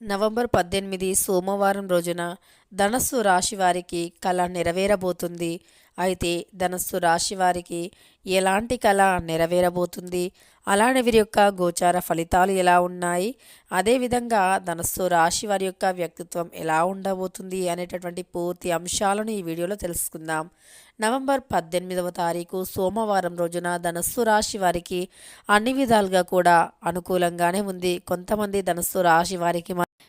November పద్దెనిమిది సోమవారం రోజున ధనస్సు రాశి వారికి కళ నెరవేరబోతుంది. అయితే ధనస్సు రాశి వారికి ఎలాంటి కళ నెరవేరబోతుంది? అలానే వీరి యొక్క గోచార ఫలితాలు ఎలా ఉన్నాయి? అదేవిధంగా ధనస్సు రాశి వారి యొక్క వ్యక్తిత్వం ఎలా ఉండబోతుంది అనేటటువంటి పూర్తి అంశాలను ఈ వీడియోలో తెలుసుకుందాం. నవంబర్ పద్దెనిమిదవ తారీఖు సోమవారం రోజున ధనస్సు రాశి వారికి అన్ని విధాలుగా కూడా అనుకూలంగానే ఉంది. కొంతమంది ధనస్సు రాశి వారికి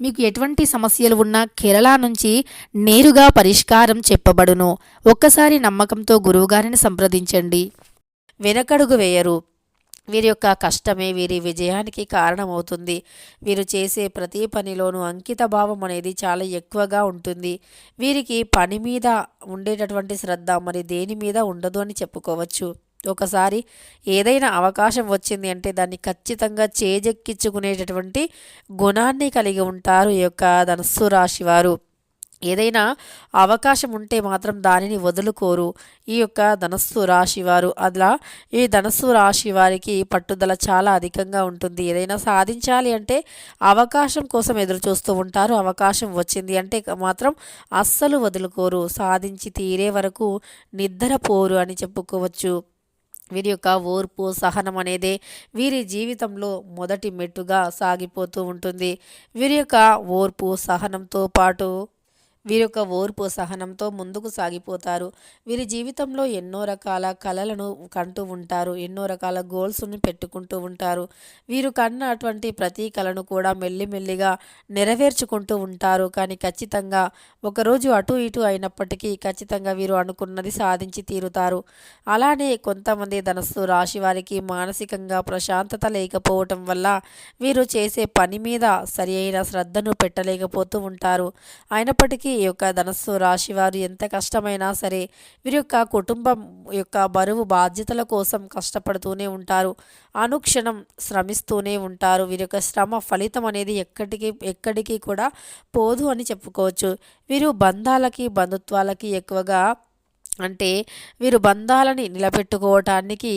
మీకు ఎటువంటి సమస్యలు ఉన్నా కేరళ నుంచి నేరుగా పరిష్కారం చెప్పబడును. ఒక్కసారి నమ్మకంతో గురువుగారిని సంప్రదించండి. వెనకడుగు వేయరు. వీరి యొక్క కష్టమే వీరి విజయానికి కారణమవుతుంది. వీరు చేసే ప్రతి పనిలోనూ అంకిత భావం అనేది చాలా ఎక్కువగా ఉంటుంది. వీరికి పని మీద ఉండేటటువంటి శ్రద్ధ మరి దేని మీద ఉండదు అని చెప్పుకోవచ్చు. ఒకసారి ఏదైనా అవకాశం వచ్చింది అంటే దాన్ని ఖచ్చితంగా చేజెక్కించుకునేటటువంటి గుణాన్ని కలిగి ఉంటారు ఈ యొక్క ధనస్సు రాశి వారు. ఏదైనా అవకాశం ఉంటే మాత్రం దానిని వదులుకోరు ఈ యొక్క ధనస్సు రాశి వారు. అలా ఈ ధనస్సు రాశి వారికి పట్టుదల చాలా అధికంగా ఉంటుంది. ఏదైనా సాధించాలి అంటే అవకాశం కోసం ఎదురు చూస్తూ ఉంటారు. అవకాశం వచ్చింది అంటే మాత్రం అస్సలు వదులుకోరు. సాధించి తీరే వరకు నిద్రపోరు అని చెప్పుకోవచ్చు. వీరి యొక్క ఓర్పు సహనం అనేది వీరి జీవితంలో మొదటి మెట్టుగా సాగిపోతూ ఉంటుంది. వీరి యొక్క ఓర్పు సహనంతో పాటు వీరి యొక్క ఓర్పు సహనంతో ముందుకు సాగిపోతారు. వీరి జీవితంలో ఎన్నో రకాల కళలను కంటూ ఉంటారు. ఎన్నో రకాల గోల్స్ను పెట్టుకుంటూ ఉంటారు. వీరు కన్నటువంటి ప్రతి కళను కూడా మెల్లిమెల్లిగా నెరవేర్చుకుంటూ ఉంటారు. కానీ ఖచ్చితంగా ఒకరోజు అటు ఇటు అయినప్పటికీ ఖచ్చితంగా వీరు అనుకున్నది సాధించి తీరుతారు. అలానే కొంతమంది ధనస్సు రాశి వారికి మానసికంగా ప్రశాంతత లేకపోవటం వల్ల వీరు చేసే పని మీద సరి అయిన శ్రద్ధను పెట్టలేకపోతూ ఉంటారు. అయినప్పటికీ ఈ యొక్క ధనస్సు రాశి వారు ఎంత కష్టమైనా సరే వీరి యొక్క కుటుంబం యొక్క బరువు బాధ్యతల కోసం కష్టపడుతూనే ఉంటారు. అనుక్షణం శ్రమిస్తూనే ఉంటారు. వీరి యొక్క శ్రమ ఫలితం అనేది ఎక్కడికి ఎక్కడికి కూడా పోదు అని చెప్పుకోవచ్చు. వీరు బంధాలకి బంధుత్వాలకి ఎక్కువగా అంటే వీరు బంధాలని నిలబెట్టుకోవటానికి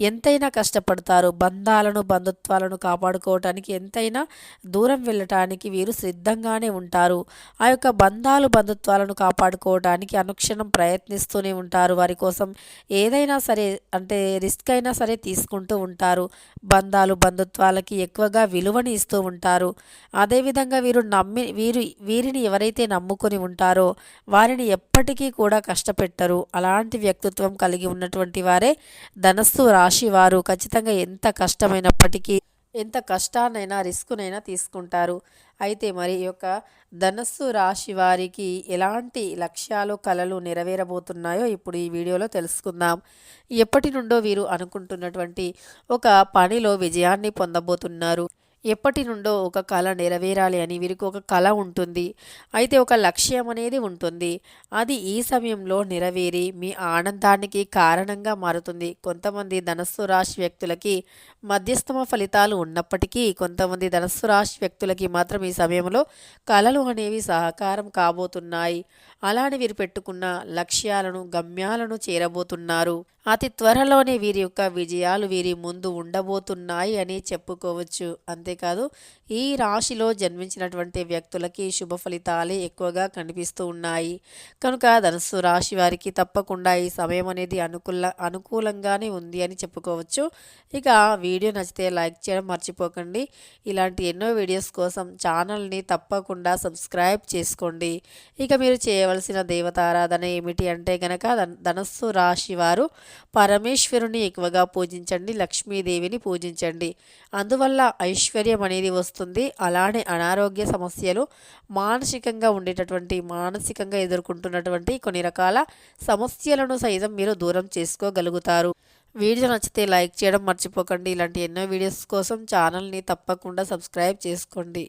ఎంతైనా కష్టపడతారు. బంధాలను బంధుత్వాలను కాపాడుకోవటానికి ఎంతైనా దూరం వెళ్ళటానికి వీరు సిద్ధంగానే ఉంటారు. ఆ యొక్క బంధాలు బంధుత్వాలను కాపాడుకోవటానికి అనుక్షణం ప్రయత్నిస్తూనే ఉంటారు. వారి కోసం ఏదైనా సరే అంటే రిస్క్ అయినా సరే తీసుకుంటూ ఉంటారు. బంధాలు బంధుత్వాలకి ఎక్కువగా విలువని ఇస్తూ ఉంటారు. అదేవిధంగా వీరు నమ్మి వీరు వీరిని ఎవరైతే నమ్ముకొని ఉంటారో వారిని ఎప్పటికీ కూడా కష్టపెట్టరు. అలాంటి వ్యక్తిత్వం కలిగి ఉన్నటువంటి వారే ధనస్సు రాశి వారు. ఖచ్చితంగా ఎంత కష్టమైనప్పటికీ ఎంత కష్టాన్నైనా రిస్కునైనా తీసుకుంటారు. అయితే మరి ఈ యొక్క ధనస్సు రాశి వారికి ఎలాంటి లక్ష్యాలు కళలు నెరవేరబోతున్నాయో ఇప్పుడు ఈ వీడియోలో తెలుసుకుందాం. ఎప్పటి నుండో వీరు అనుకుంటున్నటువంటి ఒక పనిలో విజయాన్ని పొందబోతున్నారు. ఎప్పటి నుండో ఒక కళ నెరవేరాలి అని వీరికి ఒక కళ ఉంటుంది. అయితే ఒక లక్ష్యం అనేది ఉంటుంది. అది ఈ సమయంలో నెరవేరి మీ ఆనందానికి కారణంగా మారుతుంది. కొంతమంది ధనస్సు రాశి వ్యక్తులకి మధ్యస్థమ ఫలితాలు ఉన్నప్పటికీ కొంతమంది ధనస్సు రాశి వ్యక్తులకి మాత్రం ఈ సమయంలో కళలు అనేవి సహకారం కాబోతున్నాయి. అలానే వీరు పెట్టుకున్న లక్ష్యాలను గమ్యాలను చేరబోతున్నారు. అతి త్వరలోనే వీరి యొక్క విజయాలు వీరి ముందు ఉండబోతున్నాయి అని చెప్పుకోవచ్చు. అంతేకాదు ఈ రాశిలో జన్మించినటువంటి వ్యక్తులకి శుభ ఫలితాలే ఎక్కువగా కనిపిస్తూ ఉన్నాయి. కనుక ధనుసు రాశి వారికి తప్పకుండా ఈ సమయం అనేది అనుకూల అనుకూలంగానే ఉంది అని చెప్పుకోవచ్చు. ఇక వీడియో నచ్చితే లైక్ చేయడం మర్చిపోకండి. ఇలాంటి ఎన్నో వీడియోస్ కోసం ఛానల్ని తప్పకుండా సబ్స్క్రైబ్ చేసుకోండి. ఇక మీరు చేయవలసిన దేవతారాధన ఏమిటి అంటే కనుక ధనస్సు రాశి వారు పరమేశ్వరుని ఎక్కువగా పూజించండి లక్ష్మీదేవిని పూజించండి. అందువల్ల ఐశ్వర్యం అనేది వస్తుంది. అలానే అనారోగ్య సమస్యలు మానసికంగా ఉండేటటువంటి మానసికంగా ఎదుర్కొంటున్నటువంటి కొన్ని రకాల సమస్యలను సైతం మీరు దూరం చేసుకోగలుగుతారు. వీడియో నచ్చితే లైక్ చేయడం మర్చిపోకండి. ఇలాంటి ఎన్నో వీడియోస్ కోసం ఛానల్ని తప్పకుండా సబ్స్క్రైబ్ చేసుకోండి.